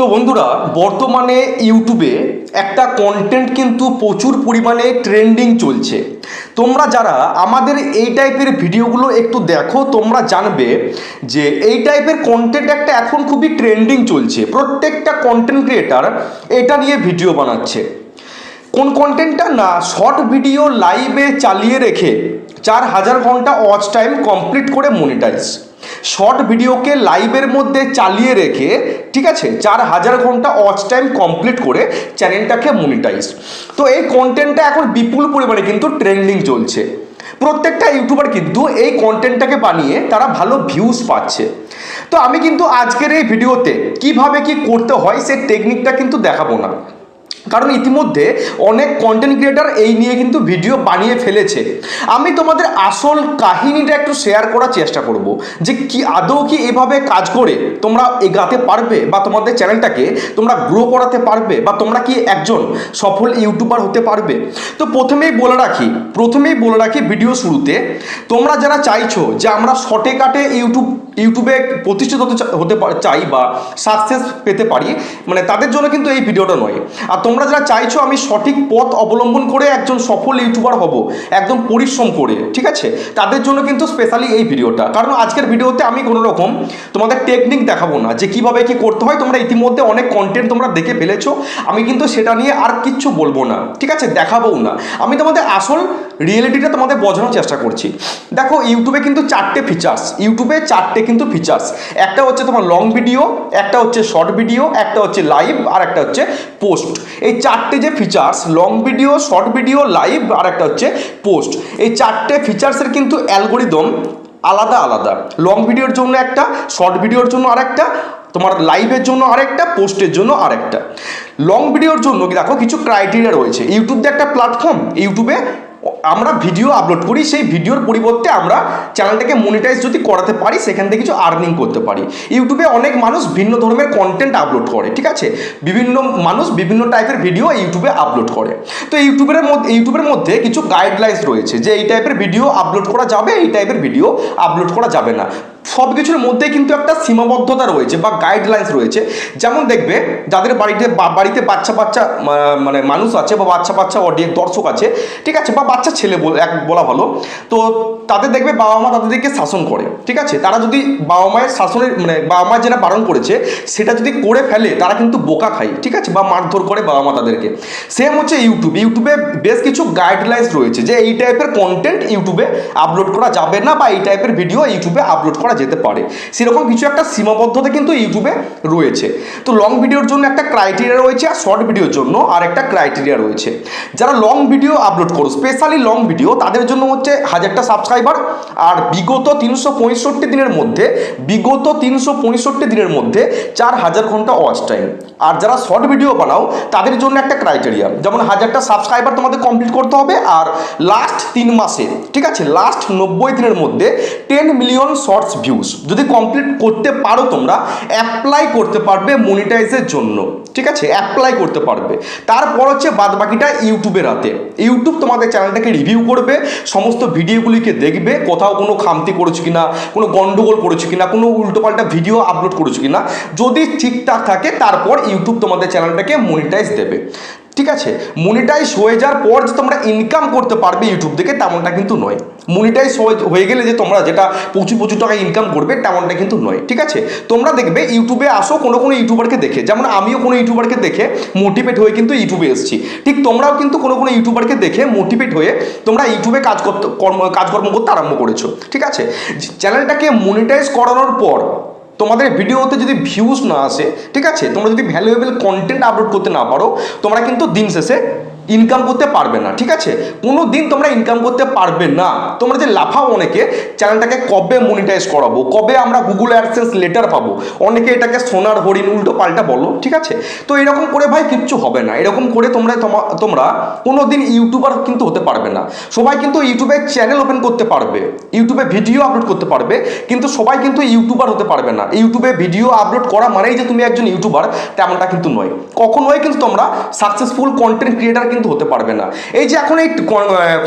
তো বন্ধুরা, বর্তমানে ইউটিউবে একটা কন্টেন্ট কিন্তু প্রচুর পরিমাণে ট্রেন্ডিং চলছে। তোমরা যারা আমাদের এই টাইপের ভিডিওগুলো একটু দেখো, তোমরা জানবে যে এই টাইপের কন্টেন্ট একটা এখন খুবই ট্রেন্ডিং চলছে। প্রত্যেকটা কন্টেন্ট ক্রিয়েটার এটা নিয়ে ভিডিও বানাচ্ছে। কোন কন্টেন্টটা না শর্ট ভিডিও লাইভে চালিয়ে রেখে চার হাজার ঘণ্টা ওয়াচ টাইম কমপ্লিট করে মনিটাইজ শর্ট ভিডিওকে লাইভের মধ্যে চালিয়ে রেখে, ঠিক আছে, চার হাজার ঘণ্টা ওয়াচ টাইম কমপ্লিট করে চ্যানেলটাকে মনিটাইজ তো এই কন্টেন্টটা এখন বিপুল পরিমাণে কিন্তু ট্রেন্ডিং চলছে। প্রত্যেকটা ইউটিউবার কিন্তু এই কন্টেন্টটাকে বানিয়ে তারা ভালো ভিউজ পাচ্ছে। তো আমি কিন্তু আজকের এই ভিডিওতে কীভাবে কি করতে হয় সেই টেকনিকটা কিন্তু দেখাবো না। কারণ ইতিমধ্যে অনেক কন্টেন্ট ক্রিয়েটার এই নিয়ে কিন্তু ভিডিও বানিয়ে ফেলেছে। আমি তোমাদের আসল কাহিনীটা একটু শেয়ার করার চেষ্টা করব যে কি আদৌ কি এভাবে কাজ করে তোমরা এগাতে পারবে বা তোমাদের চ্যানেলটাকে তোমরা গ্রো করাতে পারবে বা তোমরা কি একজন সফল ইউটিউবার হতে পারবে। তো প্রথমেই বলে রাখি, প্রথমেই বলে রাখি ভিডিও শুরুতে, তোমরা যারা চাইছো যে আমরা শর্টে কাটে ইউটিউব ইউটিউবে প্রতিষ্ঠিত হতে হতে চাই বা সাকসেস পেতে পারি মানে তাদের জন্য কিন্তু এই ভিডিওটা নয়। আর তোমরা যারা চাইছো আমি সঠিক পথ অবলম্বন করে একজন সফল ইউটিউবার হব, একদম পরিশ্রম করে, ঠিক আছে? তাদের জন্য কিন্তু স্পেশালি এই ভিডিওটা। কারণ আজকের ভিডিওতে আমি কোনো রকম তোমাদের টেকনিক দেখাবো না, যে কীভাবে কি করতে হয়। তোমরা ইতিমধ্যে অনেক কন্টেন্ট তোমরা দেখে ফেলেছো। আমি কিন্তু সেটা নিয়ে আর কিচ্ছু বলব না, ঠিক আছে? দেখাবও না। আমি তোমাদের আসল রিয়েলিটিটা তোমাদের বোঝানোর চেষ্টা করছি। দেখো ইউটিউবে কিন্তু চারটে ফিচার্স ইউটিউবে চারটে কিন্তু ফিচার্স একটা হচ্ছে তোমার লং ভিডিও একটা হচ্ছে শর্ট ভিডিও একটা হচ্ছে লাইভ আর একটা হচ্ছে পোস্ট এই চারটে যে features long video short video live আর একটা হচ্ছে পোস্ট এই চারটে ফিচার্সের কিন্তু অ্যালগোরিদম আলাদা আলাদা। লং ভিডিওর জন্য একটা শর্ট ভিডিওর জন্য আরেকটা, তোমার লাইভের জন্য আরেকটা পোস্টের জন্য আরেকটা। লং ভিডিওর জন্য দেখো, কিছু ক্রাইটেরিয়া রয়েছে। ইউটিউব একটা প্ল্যাটফর্ম ইউটিউবে আমরা ভিডিও আপলোড করি, সেই ভিডিওর পরিবর্তে আমরা চ্যানেলটাকে মনিটাইজ যদি করাতে পারি, সেখান থেকে কিছু আর্নিং করতে পারি। ইউটিউবে অনেক মানুষ ভিন্ন ধরনের কন্টেন্ট আপলোড করে, ঠিক আছে? বিভিন্ন মানুষ বিভিন্ন টাইপের ভিডিও ইউটিউবে আপলোড করে। তো ইউটিউবের মধ্যে ইউটিউবের মধ্যে কিছু গাইডলাইন্স রয়েছে যে এই টাইপের ভিডিও আপলোড করা যাবে, এই টাইপের ভিডিও আপলোড করা যাবে না। সব কিছুর মধ্যে কিন্তু একটা সীমাবদ্ধতা রয়েছে বা গাইডলাইন্স রয়েছে। যেমন দেখবে, যাদের বাড়িতে বাড়িতে বাচ্চা বাচ্চা মানে মানুষ আছে বা বাচ্চা বাচ্চা অডিয়েন্স দর্শক আছে, ঠিক আছে, বা বাচ্চা ছেলে এক বলা ভালো, তো তাদের দেখবে বাবা মা তাদেরকে শাসন করে, ঠিক আছে? তারা যদি বাবা মায়ের শাসনের মানে বাবা মা যেটা বারণ করেছে, সেটা যদি করে ফেলে, তারা কিন্তু বোকা খায় ঠিক আছে? বা মারধর করে বাবা মা তাদেরকে। সেম হচ্ছে ইউটিউব ইউটিউবে বেশ কিছু গাইডলাইন্স রয়েছে যে এই টাইপের কন্টেন্ট ইউটিউবে আপলোড করা যাবে না বা এই টাইপের ভিডিও ইউটিউবে আপলোড করা যেতে পারে। সেরকম কিছু একটা সীমাবদ্ধতা কিন্তু ইউটিউবে রয়েছে। তো লং ভিডিওর জন্য একটা ক্রাইটেরিয়া রয়েছে আর শর্ট ভিডিওর জন্য আর একটা ক্রাইটেরিয়া রয়েছে। যারা লং ভিডিও আপলোড করো স্পেশালি লং ভিডিও তাদের জন্য হচ্ছে হাজারটা সাবস্ক্রাইবার আর বিগত তিনশো পঁয়ষট্টি দিনের মধ্যে, বিগত তিনশো পঁয়ষট্টি দিনের মধ্যে চার হাজার ঘণ্টা ওয়াচ টাইম আর যারা শর্ট ভিডিও বানাও, তাদের জন্য একটা ক্রাইটেরিয়া যেমন হাজারটা সাবস্ক্রাইবার তোমাদের কমপ্লিট করতে হবে আর লাস্ট তিন মাসে, ঠিক আছে? লাস্ট নব্বই দিনের মধ্যে টেন মিলিয়ন শর্টস ভিউজ যদি কমপ্লিট করতে পারো তোমরা অ্যাপ্লাই করতে পারবে মনিটাইজের জন্য। ঠিক আছে? অ্যাপ্লাই করতে পারবে। তারপর হচ্ছে বাদ বাকিটা ইউটিউবের হাতে। ইউটিউব তোমাদের চ্যানেলটাকে রিভিউ করবে, সমস্ত ভিডিওগুলিকে দেখবে, কোথাও কোনো খামতি করেছ কিনা, কোনো গন্ডগোল করেছ কিনা, কোনো উল্টোপাল্টা ভিডিও আপলোড করেছ কিনা, যদি ঠিকঠাক থাকে, তারপর ইউটিউব তোমাদের চ্যানেলটাকে মনিটাইজ দেবে। ঠিক আছে? মনিটাইজ হয়ে যাওয়ার পর যে তোমরা ইনকাম করতে পারবে ইউটিউব থেকে তেমনটা কিন্তু নয়। মনিটাইজ হয়ে গেলে যে তোমরা যেটা প্রচুর প্রচুর টাকা ইনকাম করবে, তেমনটা কিন্তু নয়। ঠিক আছে? তোমরা দেখবে ইউটিউবে আসো, কোনো কোনো ইউটিউবারকে দেখে। যেমন আমিও কোনো ইউটিউবারকে দেখে মোটিভেট হয়ে কিন্তু ইউটিউবে এসেছি। ঠিক তোমরাও কিন্তু কোনো কোনো ইউটিউবারকে দেখে মোটিভেট হয়ে তোমরা ইউটিউবে কাজ করতে, কর্ম, কাজকর্ম করতে আরম্ভ করেছ। ঠিক আছে? চ্যানেলটাকে মনিটাইজ করানোর পর তোমাদের ভিডিওতে যদি ভিউজ না আসে, ঠিক আছে? তোমরা যদি ভ্যালুয়েবল কন্টেন্ট আপলোড করতে না পারো, তোমরা কিন্তু দিন শেষে ইনকাম করতে পারবে না, ঠিক আছে? কোনো দিন তোমরা ইনকাম করতে পারবে না। তোমরা যে লাফাও অনেকে চ্যানেলটাকে কবে মনিটাইজ করাবো? কবে আমরা গুগল অ্যাডসেন্স লেটার পাবো? অনেকে এটাকে সোনার হরিণ উল্টো পাল্টা বলো, ঠিক আছে? তো এরকম করে ভাই কিচ্ছু হবে না। এরকম করে তোমরা, তোমা- তোমরা কোনো দিন ইউটিউবার কিন্তু হতে পারবে না। সবাই কিন্তু ইউটিউবে চ্যানেল ওপেন করতে পারবে। ইউটিউবে ভিডিও আপলোড করতে পারবে, কিন্তু সবাই কিন্তু ইউটিউবার হতে পারবে না। ইউটিউবে ভিডিও আপলোড করা মানেই যে তুমি একজন ইউটিউবার তেমনটা কিন্তু নয়। কখনোই কিন্তু তোমরা সাকসেসফুল কন্টেন্ট ক্রিয়েটার কিন্তু কিন্তু হতে পারবে না। এই যে এখন এই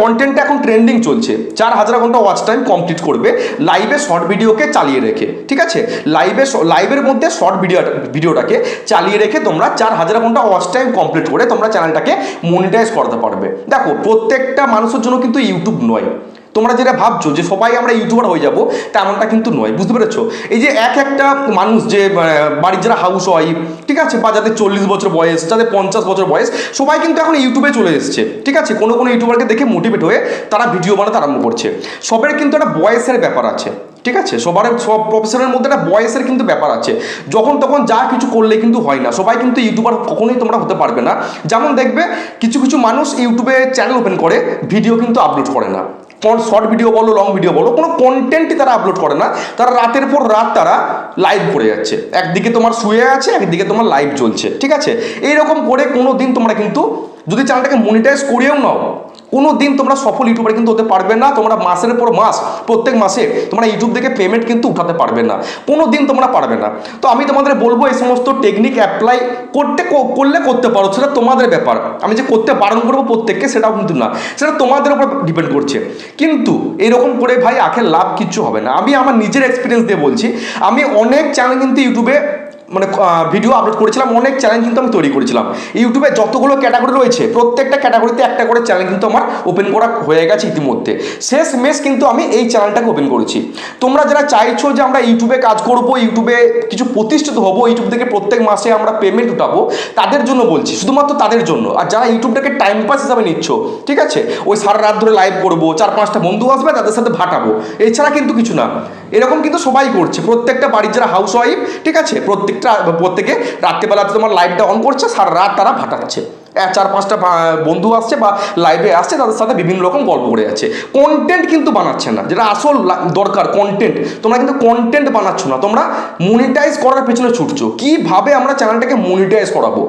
কন্টেন্টটা এখন ট্রেন্ডিং চলছে, চার হাজার ঘণ্টা ওয়াচ টাইম কমপ্লিট করবে লাইভে শর্ট ভিডিওকে চালিয়ে রেখে, ঠিক আছে? লাইভে লাইভের মধ্যে শর্ট ভিডিও ভিডিওটাকে চালিয়ে রেখে তোমরা চার হাজার ঘণ্টা ওয়াচ টাইম কমপ্লিট করে তোমরা চ্যানেলটাকে মনিটাইজ করতে পারবে। দেখো, প্রত্যেকটা মানুষের জন্য কিন্তু ইউটিউব নয়। তোমরা যেটা ভাবছ যে সবাই আমরা ইউটিউবার হয়ে যাব, তেমনটা কিন্তু নয়, বুঝতে পেরেছ? এই যে এক একটা মানুষ যে বাড়ির যারা হাউস ওয়াইফ ঠিক আছে, বা যাদের চল্লিশ বছর বয়স, যাদের পঞ্চাশ বছর বয়স, সবাই কিন্তু এখন ইউটিউবে চলে এসছে, ঠিক আছে? কোনো কোনো ইউটিউবারকে দেখে মোটিভেট হয়ে তারা ভিডিও বানাতে আরম্ভ করছে। সবের কিন্তু একটা বয়সের ব্যাপার আছে, ঠিক আছে? সবার, সব প্রফেশনের মধ্যে একটা বয়সের কিন্তু ব্যাপার আছে। যখন তখন যা কিছু করলে কিন্তু হয় না। সবাই কিন্তু ইউটিউবার কখনোই তোমরা হতে পারবে না। যেমন দেখবে, কিছু কিছু মানুষ ইউটিউবে চ্যানেল ওপেন করে ভিডিও কিন্তু আপলোড করে না। শর্ট ভিডিও বলো লং ভিডিও বলো, কোনো কন্টেন্টই তারা আপলোড করে না। তারা রাতের পর রাত তারা লাইভ করে যাচ্ছে। একদিকে তোমার শুয়ে আছে, একদিকে তোমার লাইভ চলছে ঠিক আছে? এইরকম করে কোনো দিন তোমরা কিন্তু যদি চ্যানেলটাকে মনিটাইজ করেও নাও কোনো দিন তোমরা সফল ইউটিউবার কিন্তু হতে পারবে না, তোমরা মাসের পর মাস, প্রত্যেক মাসে তোমরা ইউটিউব থেকে পেমেন্ট কিন্তু উঠাতে পারবে না। কোনো দিন তোমরা পারবে না। তো আমি তোমাদের বলব, এই সমস্ত টেকনিক অ্যাপ্লাই করতে করলে করতে পারো, সেটা তোমাদের ব্যাপার। আমি যে করতে বারণ করব প্রত্যেককে, সেটাও কিন্তু না। সেটা তোমাদের উপর ডিপেন্ড করছে। কিন্তু এরকম করে ভাই, আখের লাভ কিচ্ছু হবে না। আমি আমার নিজের এক্সপিরিয়েন্স দিয়ে বলছি, আমি অনেক চ্যানেল কিন্তু ইউটিউবে মানে ভিডিও আপলোড করেছিলাম, অনেক চ্যানেল কিন্তু আমি তৈরি করেছিলাম। ইউটিউবে যতগুলো ক্যাটাগরি রয়েছে, প্রত্যেকটা ক্যাটাগরিতে একটা করে চ্যানেল কিন্তু আমার ওপেন করা হয়ে গেছে ইতিমধ্যে। শেষ মেশ কিন্তু আমি এই চ্যানেলটাকে ওপেন করেছি। তোমরা যারা চাইছো যে আমরা ইউটিউবে কাজ করব ইউটিউবে কিছু প্রতিষ্ঠিত হব ইউটিউব থেকে প্রত্যেক মাসে আমরা পেমেন্ট উঠাবো, তাদের জন্য বলছি, শুধুমাত্র তাদের জন্য। আর যারা ইউটিউবটাকে টাইম পাস হিসাবে নিচ্ছ, ঠিক আছে? ওই সারা রাত ধরে লাইভ করব, চার পাঁচটা বন্ধু আসবে, তাদের সাথে ভাটাবো। এছাড়া কিন্তু কিছু না। এরকম কিন্তু সবাই করছে। প্রত্যেকটা বাড়ির যারা হাউস ওয়াইফ ঠিক আছে? প্রত্যেকে রাত্রিবেলাতে তোমার লাইটটা অন করছে সারা রাত তারা ভাটাচ্ছে। চার, পাঁচটা বন্ধু আসছে বা লাইভে আসছে, তাদের সাথে বিভিন্ন রকম গল্প করে যাচ্ছে। কন্টেন্ট কিন্তু বানাচ্ছে না। যেটা আসল দরকার কন্টেন্ট তোমরা কিন্তু কন্টেন্ট বানাচ্ছ না। তোমরা মনিটাইজ করার পেছনে ছুটছো। কীভাবে আমরা চ্যানেলটাকে মনিটাইজ করাবো?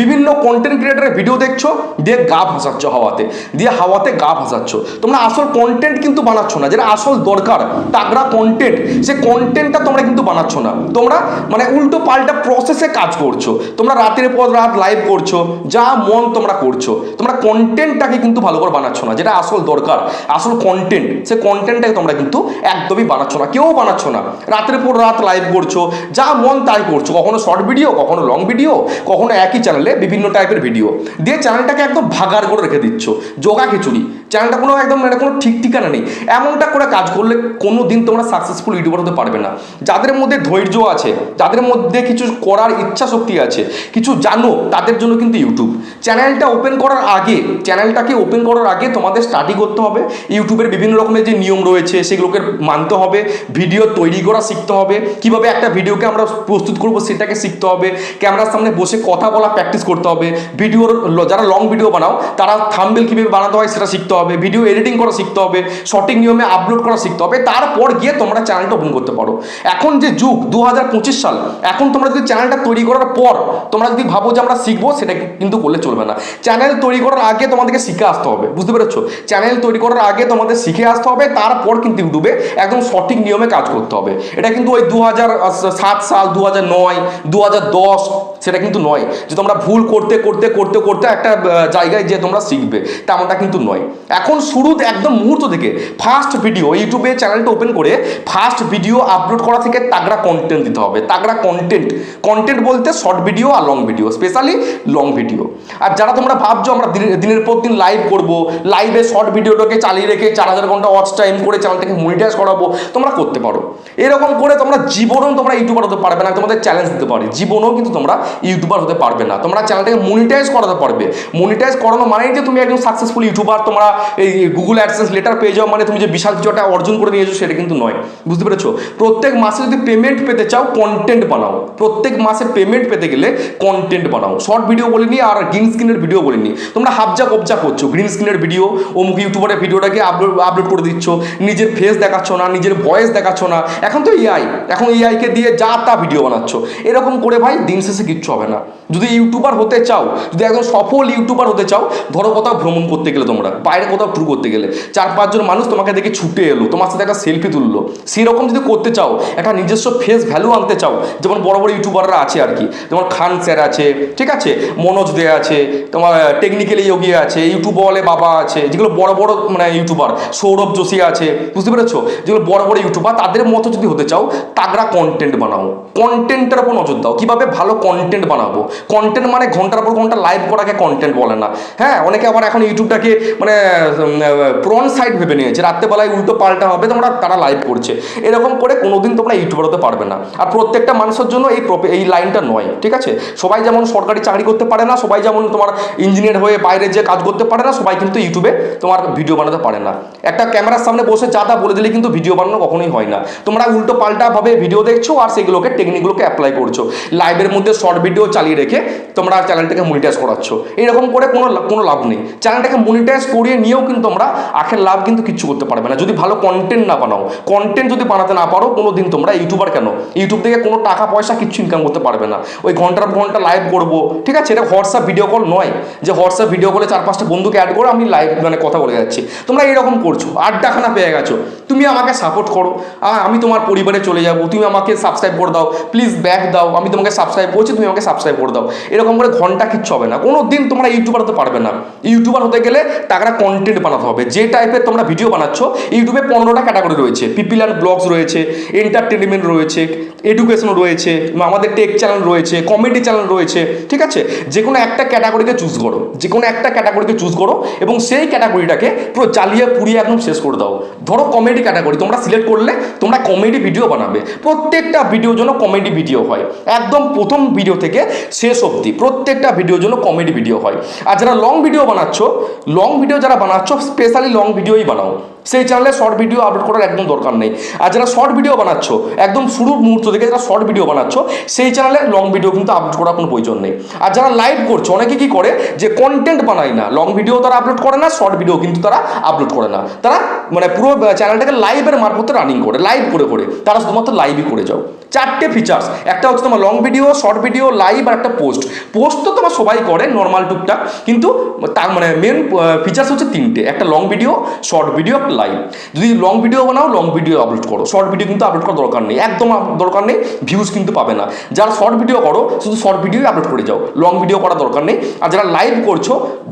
বিভিন্ন কন্টেন্ট ক্রিয়েটারের ভিডিও দেখছ, দিয়ে গা ভাসাচ্ছ হাওয়াতে। দিয়ে হাওয়াতে গা ভাসাচ্ছ। তোমরা আসল কন্টেন্ট কিন্তু বানাচ্ছ না। যেটা আসল দরকার, তাগড়া কন্টেন্ট সে কন্টেন্টটা তোমরা কিন্তু বানাচ্ছ না। তোমরা মানে উল্টো পাল্টা প্রসেসে কাজ করছ। তোমরা রাতের পর রাত লাইভ করছ। যা মন তোমরা করছ, তোমরা কন্টেন্টটাকে কিন্তু ভালো করে বানাচ্ছ না, যেটা আসল দরকার, আসল কন্টেন্ট সে কন্টেন্টটাকে তোমরা কিন্তু একদমই বানাচ্ছ না, কেউ বানাচ্ছ না। রাতের পর রাত লাইভ করছ, যা মন তাই করছ, কখনো শর্ট ভিডিও কখনো লং ভিডিও কখনো একই চ্যানেলে বিভিন্ন টাইপের ভিডিও দিয়ে চ্যানেলটাকে একদম ভাগার করে রেখে দিচ্ছ, যোগা খিচুড়ি। চ্যানেলটা কোনো একদম মানে কোনো ঠিক ঠিকানা নেই। এমনটা করে কাজ করলে কোনো দিন তোমরা সাকসেসফুল ইউটিউবার হতে পারবে না। যাদের মধ্যে ধৈর্য আছে, যাদের মধ্যে কিছু করার ইচ্ছা শক্তি আছে, কিছু জানো, তাদের জন্য কিন্তু ইউটিউব চ্যানেলটা ওপেন করার আগে চ্যানেলটাকে ওপেন করার আগে তোমাদের স্টাডি করতে হবে। ইউটিউবের বিভিন্ন রকমের যে নিয়ম রয়েছে, সেগুলোকে মানতে হবে। ভিডিও তৈরি করা শিখতে হবে। কীভাবে একটা ভিডিওকে আমরা প্রস্তুত করব, সেটাকে শিখতে হবে। ক্যামেরার সামনে বসে কথা বলা প্র্যাকটিস করতে হবে। ভিডিওর যারা লং ভিডিও বানাও, তারা থাম্বেল কীভাবে বানাতে হয়, সেটা শিখতে হবে ভিডিও এডিটিং করা শিখতে হবে সঠিক নিয়মে আপলোড করা শিখতে হবে, তারপর গিয়ে তোমরা চ্যানেলটা ওপেন করতে পারো। এখন যে যুগ, দুহাজার পঁচিশ সাল, এখন তোমরা যদি চ্যানেলটা তৈরি করার পর, তোমরা যদি ভাবো যে আমরা শিখব, সেটা কিন্তু করলে চলবে না। চ্যানেল তৈরি করার আগে তোমাদেরকে শিখে আসতে হবে, বুঝতে পেরেছ? চ্যানেল তৈরি করার আগে তোমাদের শিখে আসতে হবে, তারপর কিন্তু ইউটিউবে একদম সঠিক নিয়মে কাজ করতে হবে। এটা কিন্তু ওই দু সাল দু নয় দু দশ সেটা কিন্তু নয় যে তোমরা ভুল করতে করতে করতে করতে একটা জায়গায় যে তোমরা শিখবে, তেমনটা কিন্তু নয়। এখন শুরুতে একদম মুহূর্ত থেকে ফার্স্ট ভিডিও ইউটিউবে চ্যানেলটা ওপেন করে ফার্স্ট ভিডিও আপলোড করা থেকে তাগড়া কন্টেন্ট দিতে হবে। তাগড়া কন্টেন্ট কন্টেন্ট বলতে শর্ট ভিডিও আর long video specially long video আর যারা তোমরা ভাবছ আমরা দিনের দিনের পর দিন লাইভ করব লাইভে শর্ট ভিডিওটাকে চালিয়ে রেখে চার হাজার ঘণ্টা ওয়াচ টাইম করে চ্যানেলটাকে মনিটাইজ করাবো, তোমরা করতে পারো। এরকম করে তোমরা জীবনেও তোমরা ইউটিউবার হতে পারবে না, তোমাদের চ্যালেঞ্জ দিতে পারি। জীবনেও কিন্তু তোমরা ইউটিউবার হতে পারবে না। তোমরা চ্যানেলটাকে মনিটাইজ করাতে পারবে। মনিটাইজ করানো মানে যে তুমি একজন সাকসেসফুল ইউটিউবার তোমরা এই গুগল অ্যাডসেন্স লেটার পেয়ে যাও মানে তুমি যে বিশাল কিছু একটা অর্জন করে নিয়েছো সেটা কিন্তু নয়। বুঝতে পেরেছ? প্রত্যেক মাসে যদি পেমেন্ট পেতে চাও কন্টেন্ট বানাও। প্রত্যেক মাসে পেমেন্ট পেতে গেলে কন্টেন্ট বানাও। শর্ট ভিডিও বলিনি আর গ্রিন স্ক্রিনের ভিডিও বলিনি তোমরা হাবজা কবজা করছ। গ্রিন স্ক্রিনের ভিডিও অমুক ইউটিউবারের ভিডিওটাকে আপলোড আপলোড করে দিচ্ছ। নিজের ফেস দেখাচ্ছ না, নিজের ভয়েস দেখাচ্ছ না। এখন তো এআই এখন এআইকে দিয়ে যা তা ভিডিও বানাচ্ছ। এরকম করে ভাই দিন শেষে কিচ্ছু হবে না। যদি ইউটিউবার হতে চাও, যদি একদম সফল ইউটিউবার হতে চাও, ধরো কোথাও ভ্রমণ করতে গেলে তোমরা, বাইরে কোথাও ট্যুর করতে গেলে, চার পাঁচজন মানুষ তোমাকে দেখে ছুটে এলো, তোমার সাথে একটা সেলফি তুললো। সেরকম যদি করতে চাও, একটা নিজস্ব ফেস ভ্যালু আনতে চাও, যেমন বড় বড় ইউটিউবাররা আছে আর কি, যেমন খান স্যার আছে, ঠিক আছে? মনোজ দে আছে, তোমার টেকনিক্যালি যোগী আছে ইউটিউব বলে বাবা আছে, যেগুলো বড় বড় মানে ইউটিউবার সৌরভ যোশী আছে, বুঝতে পেরেছ? যেগুলো বড় বড় ইউটিউবার তাদের মতো যদি হতে চাও, তাগড়া কন্টেন্ট বানাও। কন্টেন্টের ওপর নজর দাও। কীভাবে ভালো কন্টেন্ট বানাবো। কন্টেন্ট মানে ঘণ্টার পর ঘণ্টা লাইভ করাকে কন্টেন্ট বলে না। হ্যাঁ অনেকে আবার এখন ইউটিউবটাকে মানে প্রন সাইড ভেবে নিয়েছে। রাত্রেবেলায় উল্টো পাল্টা হবে, তোমরা, তারা লাইভ করছে। এরকম করে কোনোদিন তোমরা ইউটিউবার হতে পারবে না। আর প্রত্যেকটা মানুষের জন্য এই এই লাইনটা নয়, ঠিক আছে? সবাই যেমন সরকারি চাকরি করতে পারে না, সবাই যেমন তোমার ইঞ্জিনিয়ার হয়ে বাইরে যে কাজ করতে পারে না, সবাই কিন্তু ইউটিউবে তোমার ভিডিও বানাতে পারে না। একটা ক্যামেরার সামনে বসে যা তা বলে দিলে কিন্তু ভিডিও বানানো কখনোই হয় না। তোমরা উল্টো পাল্টা ভাবে ভিডিও দেখছ আর সেগুলোকে টেকনিকগুলোকে অ্যাপ্লাই করছ। লাইভের মধ্যে শর্ট ভিডিও চালিয়ে রেখে তোমরা চ্যানেলটাকে মনিটাইজ করাচ্ছ। এরকম করে কোনো কোনো লাভ নেই। চ্যানেলটাকে মনিটাইজ করিয়ে নিয়েও কিন্তু তোমরা আখের লাভ কিন্তু কিচ্ছু করতে পারবে না। যদি ভালো কন্টেন্ট না বানাও কন্টেন্ট যদি বানাতে না পারো কোনো দিন তোমরা ইউটিউবার কেন? ইউটিউব থেকে কোনো টাকা, পয়সা কিচ্ছু ইনকাম করতে পারবে না। ওই ঘণ্টার ঘণ্টা লাইভ করব। ঠিক আছে? এটা হোয়াটসঅ্যাপ ভিডিও কল নয়। যে হোয়াটসঅ্যাপ ভিডিও কলে চার পাঁচটা বন্ধুকে অ্যাড করে আমি লাইভ মানে কথা বলে যাচ্ছি। তোমরা এরকম করছ। আড্ডাখানা পেয়ে গেছো। তুমি আমাকে সাপোর্ট করো। আমি তোমার পরিবারে চলে যাব। তুমি আমাকে সাবস্ক্রাইব করে দাও। প্লিজ ব্যাক দাও। আমি তোমাকে সাবস্ক্রাইব করছি, তুমি আমাকে সাবস্ক্রাইব করে দাও। এরকম করে ঘণ্টা কিচ্ছু হবে না। কোনো দিন তোমরা ইউটিউবার হতে পারবে না। ইউটিউবার হতে গেলে তাগড়া কন্টেন্ট বানাতে হবে। যে টাইপের তোমরা ভিডিও বানাচ্ছ ইউটিউবে পনেরোটা ক্যাটাগরি রয়েছে। পিপিল অ্যান্ড ব্লগস রয়েছে এন্টারটেনমেন্ট রয়েছে এডুকেশন রয়েছে, আমাদের টেক চ্যানেল রয়েছে কমেডি চ্যানেল রয়েছে, ঠিক আছে? যে কোনো একটা ক্যাটাগরিকে চুজ করো। যে কোনো একটা ক্যাটাগরিকে চুজ করো এবং সেই ক্যাটাগরিটাকে পুরো জ্বালিয়ে, পুড়িয়ে একদম শেষ করে দাও। ধরো কমেডি ক্যাটাগরি তোমরা সিলেক্ট করলে তোমরা কমেডি ভিডিও বানাবে। প্রত্যেকটা ভিডিও জন্য কমেডি ভিডিও হয়। একদম প্রথম ভিডিও থেকে শেষ অবধি। প্রত্যেকটা ভিডিও জন্য কমেডি ভিডিও হয়। আর যারা লং ভিডিও বানাচ্ছ লং ভিডিও যারা বানাচ্ছ স্পেশালি লং ভিডিওই বানাও। সেই চ্যানেলে শর্ট ভিডিও আপলোড করার একদম দরকার নেই। আর যারা শর্ট ভিডিও বানাচ্ছ, একদম শুরুর মুহূর্ত থেকে যারা শর্ট ভিডিও বানাচ্ছ, সেই চ্যানেলে লং ভিডিও কিন্তু আপলোড করার কোনো প্রয়োজন নেই। আর যারা লাইভ করছ, অনেকে কি করে, যে কন্টেন্ট বানায় না লং ভিডিও তারা আপলোড করে না শর্ট ভিডিও কিন্তু তারা আপলোড করে না। তারা মানে পুরো চ্যানেলটাকে লাইভের মারফতে রানিং করে লাইভ করে করে, তারা শুধুমাত্র লাইভই করে যাও। চারটে ফিচার্স একটা হচ্ছে তোমার long video short video live আর একটা পোস্ট পোস্ট তো তোমার সবাই করে নর্মাল টুকটাক, কিন্তু তার মানে মেন ফিচার্স হচ্ছে তিনটে। একটা long video short video live যদি লং ভিডিও বানাও লং ভিডিও আপলোড করো। শর্ট ভিডিও কিন্তু আপলোড করার দরকার নেই। একদম দরকার নেই ভিউজ কিন্তু পাবে না। যারা শর্ট ভিডিও করো, শুধু শর্ট ভিডিওই আপলোড করে যাও। লং ভিডিও করার দরকার নেই। আর যারা লাইভ করছ,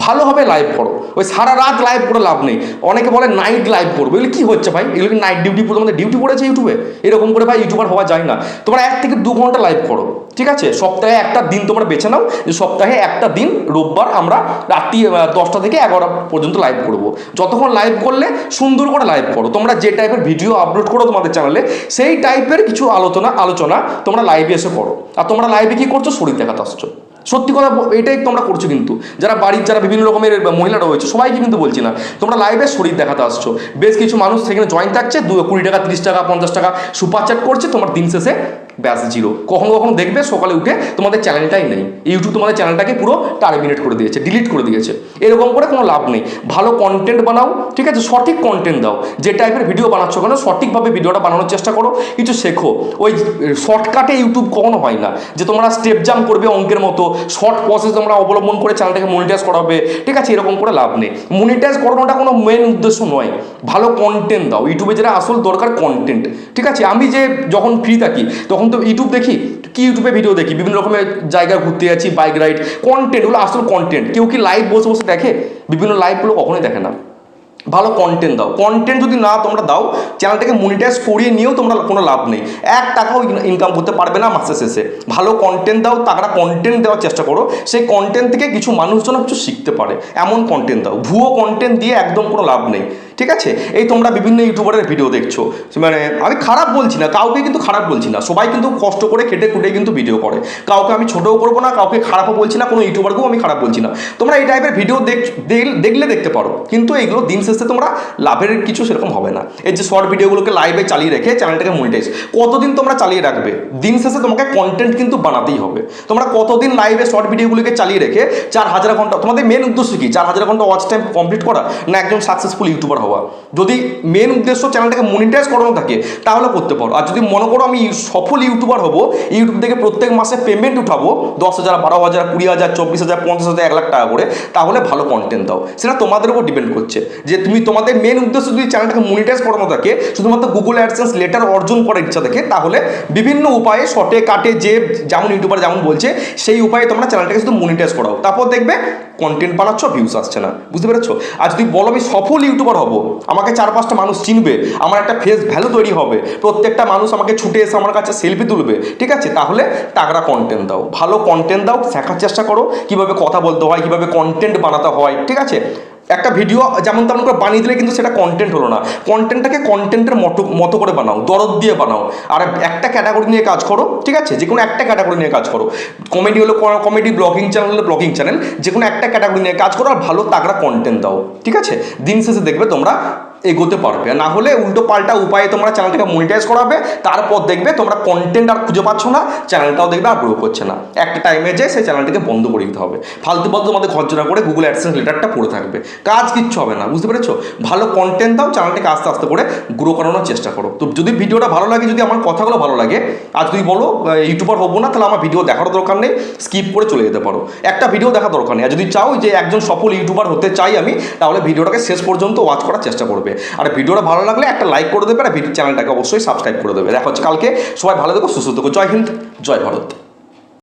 ভালোভাবে লাইভ করো। ওই সারা রাত লাইভ করে লাভ নেই। অনেকে বলে নাইট লাইভ করব। এগুলো কি হচ্ছে ভাই? এগুলো নাইট ডিউটি পড়ে আমাদের ডিউটি পড়েছে ইউটিউবে এরকম করে ভাই ইউটিউবার হওয়া যায় না। তোমরা এক থেকে দু ঘণ্টা লাইভ করো। ঠিক আছে? সপ্তাহে একটা দিন তোমরা বেছে নাও যে সপ্তাহে একটা দিন রোববার আমরা রাত্রি দশটা থেকে এগারোটা পর্যন্ত লাইভ করব। যতক্ষণ লাইভ করলে সুন্দর করে লাইভ করো। তোমরা যে টাইপের ভিডিও আপলোড করো তোমাদের চ্যানেলে সেই টাইপের কিছু আলোচনা আলোচনা তোমরা লাইভে এসে করো। আর তোমরা লাইভে কি করছ? শরীর দেখাতে আসছো। সত্যি কথা এটাই তোমরা করছ কিন্তু। যারা বাড়ির, যারা বিভিন্ন রকমের মহিলা রয়েছে, সবাইকে কিন্তু বলছি না। তোমরা লাইভে শরীর দেখাতে আসছো। বেশ কিছু মানুষ সেখানে জয়েন থাকছে, দু কুড়ি টাকা, তিরিশ টাকা, পঞ্চাশ টাকা সুপার চ্যাট করছে, তোমার দিন শেষে ব্যাস জিরো। কখনো কখনো দেখবে সকালে উঠে তোমাদের চ্যানেলটাই নেই। ইউটিউব তোমাদের চ্যানেলটাকে পুরো টার্মিনেট করে দিয়েছে ডিলিট করে দিয়েছে। এরকম করে কোনো লাভ নেই। ভালো কন্টেন্ট বানাও, ঠিক আছে? সঠিক কন্টেন্ট দাও। যে টাইপের ভিডিও বানাচ্ছ কেন, সঠিকভাবে ভিডিওটা বানানোর চেষ্টা করো, কিছু শেখো। ওই শর্টকাটে ইউটিউব কখনো হয় না। যে তোমরা স্টেপ জাম করবে অঙ্কের মতো শর্ট প্রসেস তোমরা অবলম্বন করে চ্যানেলটাকে মনিটাইজ করাবে, ঠিক আছে? এরকম করে লাভ নেই। মনিটাইজ করানোটা কোনো মেন উদ্দেশ্য নয়। ভালো কন্টেন্ট দাও। ইউটিউবে যেটা আসল দরকার কন্টেন্ট ঠিক আছে? আমি যে যখন ফ্রি থাকি, তখন তো ইউটিউব দেখি? কি ইউটিউবে ভিডিও দেখি? বিভিন্ন রকমের জায়গায় ঘুরতে যাচ্ছি বাইক রাইড কন্টেন্ট ওগুলো আসল কন্টেন্ট কেউ কি লাইভ বসে বসে দেখে? বিভিন্ন লাইভগুলো কখনোই দেখে না। ভালো কন্টেন্ট দাও। কন্টেন্ট যদি না তোমরা দাও চ্যানেলটাকে মনিটাইজ করিয়ে নিয়েও তোমরা কোনো লাভ নেই। এক টাকাও ইনকাম করতে পারবে না মাসে শেষে। ভালো কন্টেন্ট দাও, তারা কন্টেন্ট দেওয়ার চেষ্টা করো। সেই কন্টেন্ট থেকে কিছু মানুষজন কিছু শিখতে পারে। এমন কন্টেন্ট দাও। ভুয়ো কন্টেন্ট দিয়ে একদম কোনো লাভ নেই। ঠিক আছে? এই তোমরা বিভিন্ন ইউটিউবারের ভিডিও দেখছ। মানে আমি খারাপ বলছি না, কাউকে কিন্তু খারাপ বলছি না। সবাই কিন্তু কষ্ট করে খেটে খুঁটে কিন্তু ভিডিও করে। কাউকে আমি ছোটও করব না, কাউকে খারাপও বলছি না, কোনো ইউটিউবারকেও আমি খারাপ বলছি না। তোমরা এই টাইপের ভিডিও দেখ দেখ- দেখলে দেখতে পারো। কিন্তু এইগুলো দিন শেষে তোমরা লাভের কিছু সেরকম হবে না। এই যে শর্ট ভিডিওগুলোকে লাইভে চালিয়ে রেখে চ্যানেলটাকে মনিটাইজ কতদিন তোমরা চালিয়ে রাখবে? দিন শেষে তোমাকে কন্টেন্ট কিন্তু বানাতেই হবে। তোমরা কতদিন লাইভে শর্ট ভিডিওগুলোকে চালিয়ে রেখে চার হাজার ঘণ্টা তোমাদের মেন উদ্দেশ্য কি? চার হাজার ঘণ্টা ওয়াচ টাইম কমপ্লিট করা, না একজন সাকসেসফুল ইউটিউবার হওয়া? দেওয়া যদি মেন উদ্দেশ্য চ্যানেলটাকে মনিটাইজ করানো থাকে, তাহলে করতে পারো। আর যদি মনে করো আমি সফল ইউটিউবার হব ইউটিউব থেকে প্রত্যেক মাসে পেমেন্ট উঠাবো, দশ হাজার, বারো হাজার, কুড়ি হাজার, চব্বিশ হাজার, পঞ্চাশ হাজার, এক লাখ টাকা করে, তাহলে ভালো কন্টেন্ট দাও। সেটা তোমাদের উপর ডিপেন্ড করছে। যে তুমি তোমাদের মেন উদ্দেশ্য যদি চ্যানেলটাকে মনিটাইজ করানো থাকে, শুধুমাত্র গুগল অ্যাডসেন্স লেটার অর্জন করার ইচ্ছা থাকে, তাহলে বিভিন্ন উপায়ে শর্টে কাটে যে যেমন ইউটিউবার যেমন বলছে, সেই উপায়ে তোমরা চ্যানেলটাকে শুধু মনিটাইজ করাও। তারপর দেখবে কন্টেন্ট বানাচ্ছ ভিউস আসছে না। বুঝতে পেরেছ? আর যদি বলো আমি সফল ইউটিউবার হব আমাকে চার পাঁচটা মানুষ চিনবে, আমার একটা ফেস ভ্যালু তৈরি হবে, প্রত্যেকটা মানুষ আমাকে ছুটে এসে আমার কাছে সেলফি তুলবে, ঠিক আছে? তাহলে তাগড়া কন্টেন্ট দাও, ভালো কন্টেন্ট দাও, শেখার চেষ্টা করো, কীভাবে কথা বলতে হয়, কীভাবে কন্টেন্ট বানাতে হয়, ঠিক আছে? একটা ভিডিও যেমন তেমন করে বানিয়ে দিলে কিন্তু সেটা কন্টেন্ট হলো না। কন্টেন্টটাকে কন্টেন্টের মতো মতো করে বানাও, দরদ দিয়ে বানাও। আর একটা ক্যাটাগরি নিয়ে কাজ করো, ঠিক আছে? যে কোনো একটা ক্যাটাগরি নিয়ে কাজ করো। কমেডি হলো কমেডি ব্লগিং চ্যানেল হলো ব্লগিং চ্যানেল যে কোনো একটা ক্যাটাগরি নিয়ে কাজ করো আর ভালো তাগড়া কন্টেন্ট দাও, ঠিক আছে? দিন শেষে দেখবে তোমরা এগোতে পারবে। না হলে উল্টো পাল্টা উপায়ে তোমরা চ্যানেলটাকে মনিটাইজ করাবে, তারপর দেখবে তোমরা কন্টেন্ট আর খুঁজে পাচ্ছ না চ্যানেলটাও দেখবে আর গ্রো করছে না। একটা টাইমে যে সেই চ্যানেলটাকে বন্ধ করে দিতে হবে। ফালতু ফালতু তোমাদের খরচা করে গুগল অ্যাডসেন্স লেটারটা পড়ে থাকবে। কাজ কিচ্ছু হবে না, বুঝতে পেরেছ? ভালো কন্টেন্ট দাও চ্যানেলটাকে আস্তে আস্তে করে গ্রো করানোর চেষ্টা করো। তো যদি ভিডিওটা ভালো লাগে, যদি আমার কথাগুলো ভালো লাগে আর যদি বলো ইউটিউবার হব না, তাহলে আমার ভিডিও দেখার দরকার নেই স্কিপ করে চলে যেতে পারো। একটা ভিডিও দেখা দরকার নেই। আর যদি চাও যে একজন সফল ইউটিউবার হতে চাই আমি, তাহলে ভিডিওটাকে শেষ পর্যন্ত ওয়াচ করার চেষ্টা করবে। আর ভিডিওটা ভালো লাগলে একটা লাইক করে দেবে আর ভিডিও চ্যানেলটাকে অবশ্যই সাবস্ক্রাইব করে দেবে। দেখা হচ্ছে কালকে। সবাই ভালো থেকো, সুস্থ থেকো। জয় হিন্দ, জয় ভারত।